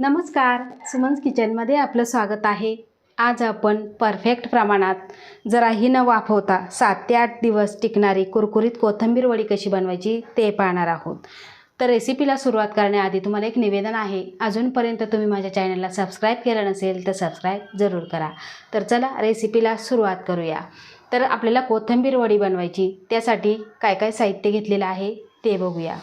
नमस्कार. सुमन्स किचनमध्ये आपलं स्वागत आहे. आज आपण परफेक्ट प्रमाणात जराही न वाफवता सात ते आठ दिवस टिकणारी कुरकुरीत कोथिंबीर वडी कशी बनवायची ते पाहणार आहोत. तर रेसिपीला सुरुवात करण्याआधी तुम्हाला एक निवेदन आहे. अजूनपर्यंत तुम्ही माझ्या चॅनलला सबस्क्राईब केलं नसेल तर सबस्क्राईब जरूर करा. तर चला रेसिपीला सुरुवात करूया. तर आपल्याला कोथिंबीर वडी बनवायची. त्यासाठी काय काय साहित्य घेतलेलं आहे ते बघूया.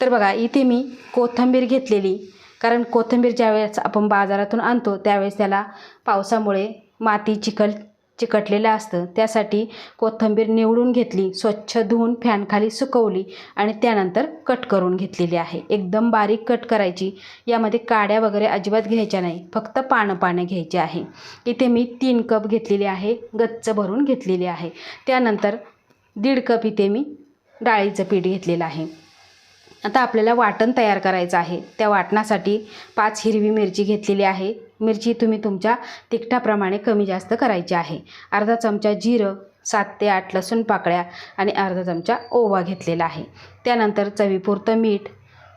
तर बघा इथे मी कोथिंबीर घेतलेली. कारण कोथिंबीर ज्यावेळेस आपण बाजारातून आणतो त्यावेळेस त्याला पावसामुळे माती चिखल चिकटलेलं असतं. त्यासाठी कोथिंबीर निवडून घेतली स्वच्छ धुवून फॅनखाली सुकवली आणि त्यानंतर कट करून घेतलेली आहे. एकदम बारीक कट करायची. यामध्ये काड्या वगैरे अजिबात घ्यायच्या नाही. फक्त पानं पानं घ्यायची आहे. इथे मी तीन कप घेतलेली आहे. गच्च भरून घेतलेली आहे. त्यानंतर दीड कप इथे मी डाळीचं पीठ घेतलेलं आहे. आता आपल्याला वाटण तयार करायचं आहे. त्या वाटणासाठी पाच हिरवी मिरची घेतलेली आहे. मिरची तुम्ही तुमच्या तिखटाप्रमाणे कमी जास्त करायची आहे. अर्धा चमचा जिरं सात ते आठ लसूण पाकळ्या आणि अर्धा चमचा ओवा घेतलेला आहे. त्यानंतर चवीपुरतं मीठ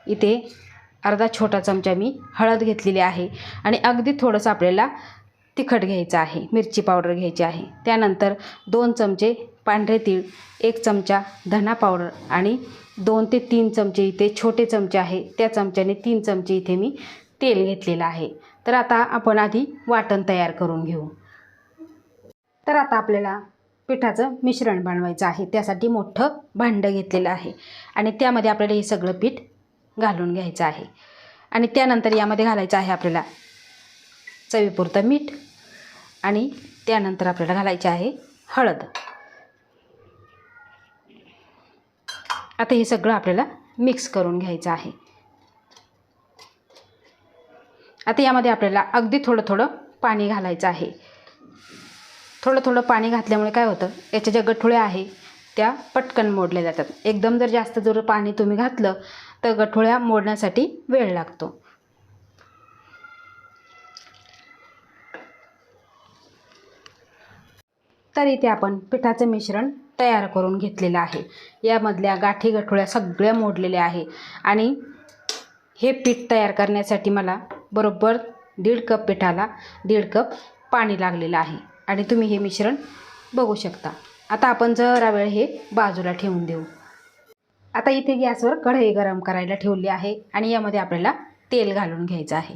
इथे अर्धा छोटा चमचा मी हळद घेतलेली आहे आणि अगदी थोडंसं आपल्याला तिखट घ्यायचं आहे. मिरची पावडर घ्यायची आहे. त्यानंतर दोन चमचे पांढरे तीळ एक चमचा धना पावडर आणि दोन ते तीन चमचे इथे छोटे चमचे आहे. त्या चमच्याने तीन चमचे इथे मी तेल घेतलेलं आहे. तर आता आपण आधी वाटण तयार करून घेऊ. तर आता आपल्याला पिठाचं मिश्रण बनवायचं आहे. त्यासाठी मोठं भांडं घेतलेलं आहे. आणि त्यामध्ये आपल्याला हे सगळं पीठ घालून घ्यायचं आहे. आणि त्यानंतर यामध्ये घालायचं आहे आपल्याला चवीपुरतं मीठ आणि त्यानंतर आपल्याला घालायचं आहे हळद. आता हे सगळं आपल्याला मिक्स करून घ्यायचं आहे. आता यामध्ये आपल्याला अगदी थोडं थोडं पाणी घालायचं आहे. थोडं थोडं पाणी घातल्यामुळे काय होतं याच्या ज्या गठोळ्या आहे त्या पटकन मोडल्या जातात. एकदम जर जास्त जर पाणी तुम्ही घातलं तर गठोळ्या मोडण्यासाठी वेळ लागतो. तर इथे आपण पिठाचं मिश्रण तयार करून घेतलेलं आहे. यामधल्या गाठी गठोळ्या सगळ्या मोडलेल्या आहे. आणि हे पीठ तयार करण्यासाठी मला बरोबर दीड कप पिठाला दीड कप पाणी लागलेलं आहे. आणि तुम्ही हे मिश्रण बघू शकता. आता आपण जरा वेळ हे बाजूला ठेवून देऊ. आता इथे गॅसवर कढई गरम करायला ठेवली आहे आणि यामध्ये आपल्याला तेल घालून घ्यायचं आहे.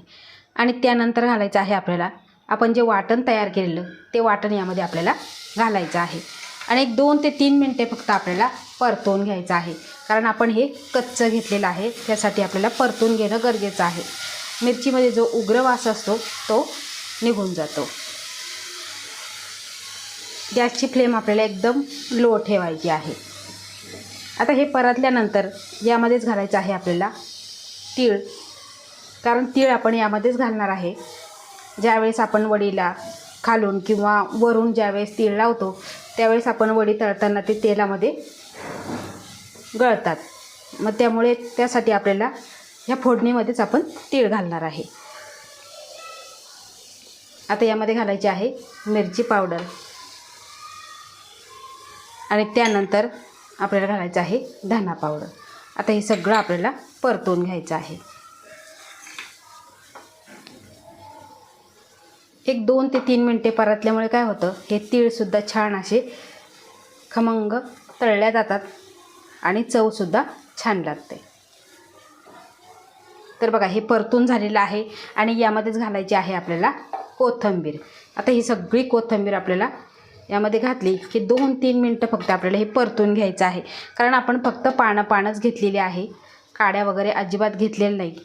आणि त्यानंतर घालायचं आहे आपल्याला आपण जे वाटण तयार केलेलं ते वाटण यामध्ये आपल्याला घालायचं आहे. आणि एक दोन ते तीन मिनटे फक्त आपल्याला परतवून घ्यायचं आहे. कारण आपण हे कच्चं घेतलेलं आहे त्यासाठी आपल्याला परतून घेणं गरजेचं आहे. मिरचीमध्ये जो उग्र वास असतो तो निघून जातो. गॅसची फ्लेम आपल्याला एकदम लो ठेवायची आहे. आता हे परतल्यानंतर यामध्येच घालायचं आहे आपल्याला तीळ. कारण तीळ आपण यामध्येच घालणार आहे. ज्यावेळेस आपण वडीला खालून किंवा वरून ज्यावेळेस तीळ लावतो त्यावेळेस आपण वडी तळताना ते तेलामध्ये गळतात. मग त्यामुळे त्यासाठी आपल्याला ह्या फोडणीमध्येच आपण तीळ घालणार आहे. आता यामध्ये घालायची आहे मिरची पावडर. आणि त्यानंतर आपल्याला घालायचं आहे धना पावडर. आता हे सगळं आपल्याला परतून घ्यायचं आहे. एक दोन ते तीन मिनटे परतल्यामुळे काय होतं हे तीळसुद्धा छान असे खमंग तळल्या जातात आणि चवसुद्धा छान लागते. तर बघा हे परतून झालेलं आहे आणि यामध्येच घालायची आहे आपल्याला कोथिंबीर. आता ही सगळी कोथिंबीर आपल्याला यामध्ये घातली की दोन तीन मिनटं फक्त आपल्याला हे परतून घ्यायचं आहे. कारण आपण फक्त पानं पानंच घेतलेली आहे. काड्या वगैरे अजिबात घेतलेल्या नाही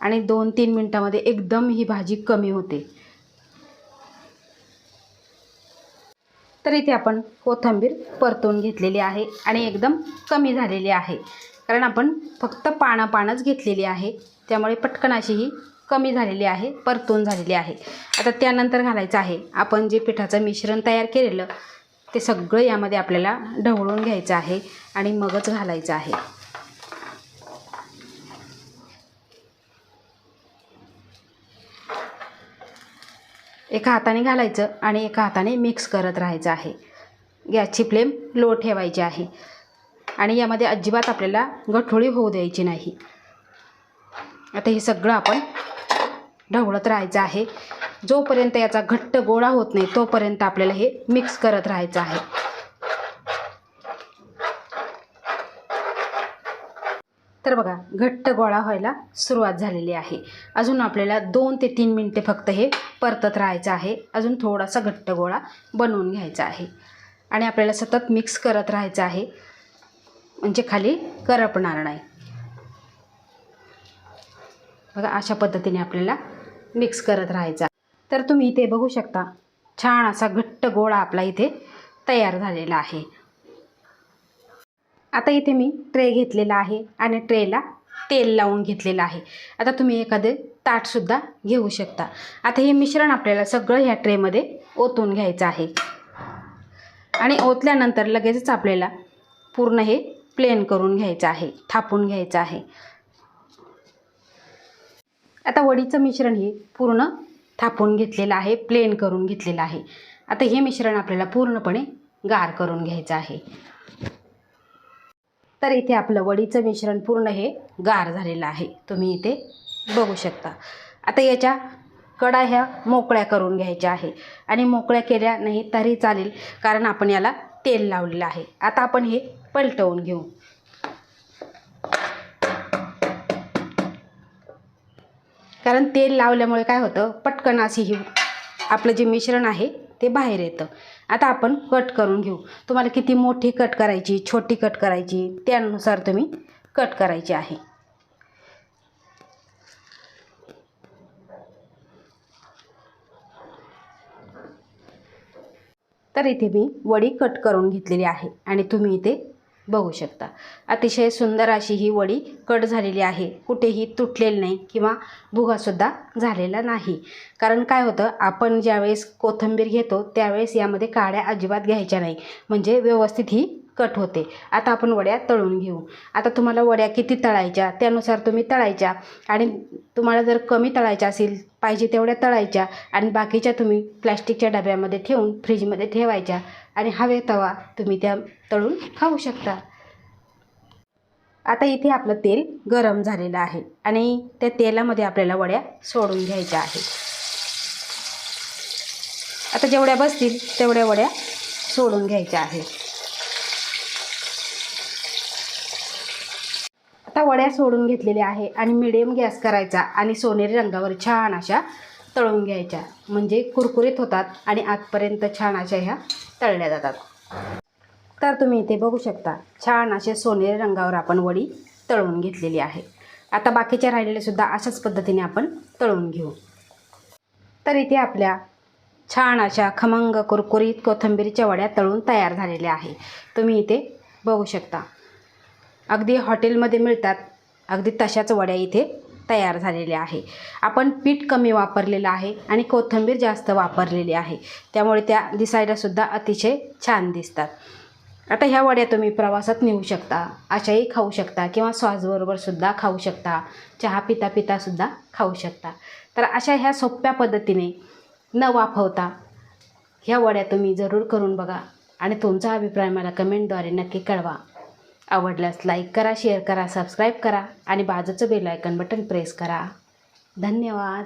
आणि दोन तीन मिनटामध्ये एकदम ही भाजी कमी होते. तर इथे आपण कोथिंबीर परतून घेतलेली आहे आणि एकदम कमी झालेली आहे. कारण आपण फक्त पानं घेतलेली आहे. त्यामुळे पटकन अशी ही कमी झालेली आहे परतून झालेली आहे. आता त्यानंतर घालायचं आहे. आपण जे पिठाचं मिश्रण तयार केलेलं ते सगळं यामध्ये आपल्याला ढवळून घ्यायचं आहे आणि मगच घालायचं आहे. एका हाताने घालायचं आणि एका हाताने मिक्स करत राहायचं आहे. गॅसची फ्लेम लो ठेवायची आहे. आणि यामध्ये अजिबात आपल्याला गठोळी होऊ द्यायची नाही. आता हे सगळं आपण ढवळत राहायचं आहे. जोपर्यंत याचा घट्ट गोळा होत नाही तोपर्यंत आपल्याला हे मिक्स करत राहायचं आहे. तर बघा घट्ट गोळा व्हायला सुरुवात झालेली आहे. अजून आपल्याला दोन ते तीन मिनटे फक्त हे परतत राहायचं आहे. अजून थोडासा घट्ट गोळा बनवून घ्यायचा आहे. आणि आपल्याला सतत मिक्स करत राहायचं आहे. म्हणजे खाली करपणार नाही. बघा अशा पद्धतीने आपल्याला मिक्स करत राहायचा तर तुम्ही इथे बघू शकता छान असा घट्ट गोळा आपला इथे तयार झालेला आहे. आता इथे मी ट्रे घेतलेला आहे आणि ट्रेला तेल लावून घेतलेलं आहे. आता तुम्ही एखादे ताटसुद्धा घेऊ शकता. आता हे मिश्रण आपल्याला सगळं ह्या ट्रेमध्ये ओतून घ्यायचं आहे. आणि ओतल्यानंतर लगेचच आपल्याला पूर्ण हे प्लेन करून घ्यायचं आहे थापून घ्यायचं आहे. आता वडीचं मिश्रण हे पूर्ण थापून घेतलेलं आहे प्लेन करून घेतलेलं आहे. आता हे मिश्रण आपल्याला पूर्णपणे गार करून घ्यायचं आहे. तर इथे आपलं वडीचं मिश्रण पूर्ण हे गार झालेलं आहे. तुम्ही इथे बघू शकता. आता याच्या कडा ह्या मोकळ्या करून घ्यायच्या आहे. आणि मोकळ्या केल्या नाही तरी चालेल कारण आपण याला तेल लावलेलं आहे. आता आपण हे पलटवून घेऊ. कारण तेल लावल्यामुळे काय होतं? पटकन अशी ही आपलं जे मिश्रण आहे ते बाहेर येतं. आता आपण कट करून घेऊ. तुम्हाला किती मोठी कट करायची छोटी कट करायची त्यानुसार तुम्ही कट करायची आहे. तर इथे मी वडी कट करून घेतलेली आहे आणि तुम्ही इथे बघू शकता. अतिशय सुंदर अशी ही वडी कट झालेली आहे. कुठेही तुटलेली नाही किंवा भुगासुद्धा झालेला नाही. कारण काय होतं आपण ज्यावेळेस कोथिंबीर घेतो त्यावेळेस यामध्ये काड्या अजिबात घ्यायच्या नाही. म्हणजे व्यवस्थित ही कट होते. आता आपण वड्या तळून घेऊ. आता तुम्हाला वड्या किती तळायच्या त्यानुसार तुम्ही तळायच्या. आणि तुम्हाला जर कमी तळायच्या असेल पाहिजे तेवढ्या तळायच्या. आणि बाकीच्या तुम्ही प्लॅस्टिकच्या डब्यामध्ये ठेवून फ्रीजमध्ये ठेवायच्या. आणि हवे तवा तुम्ही त्या तळून खाऊ शकता. आता इथे आपलं तेल गरम झालेलं आहे. आणि त्या तेलामध्ये आपल्याला वड्या सोडून घ्यायच्या आहेत. आता जेवढ्या बसतील तेवढ्या वड्या सोडून घ्यायच्या आहेत. आत्ता वड्या सोडून घेतलेल्या आहे आणि मिडियम गॅस करायचा आणि सोनेरी रंगावर छान अशा तळून घ्यायच्या. म्हणजे कुरकुरीत होतात आणि आतपर्यंत छान अशा ह्या तळल्या जातात. तर तुम्ही इथे बघू शकता छान असे सोनेरी रंगावर आपण वडी तळून घेतलेली आहे. आता बाकीच्या राहिलेल्यासुद्धा अशाच पद्धतीने आपण तळून घेऊ. तर इथे आपल्या छान अशा खमंग कुरकुरीत कोथिंबीरच्या वड्या तळून तयार झालेल्या आहे. तुम्ही इथे बघू शकता. अगदी हॉटेलमध्ये मिळतात. अगदी तशाच वड्या इथे तयार झालेल्या आहे. आपण पीठ कमी वापरलेलं आहे आणि कोथिंबीर जास्त वापरलेली आहे. त्यामुळे त्या दिसायलासुद्धा अतिशय छान दिसतात. आता ह्या वड्या तुम्ही प्रवासात नेऊ शकता अशाही खाऊ शकता किंवा सॉसबरोबरसुद्धा खाऊ शकता. चहा पिता पितासुद्धा खाऊ शकता. तर अशा ह्या सोप्या पद्धतीने न वाफवता ह्या वड्या तुम्ही जरूर करून बघा आणि तुमचा अभिप्राय मला कमेंटद्वारे नक्की कळवा. आवडल्यास लाईक करा शेअर करा सबस्क्राईब करा आणि बाजूचं बेल आयकन बटन प्रेस करा. धन्यवाद.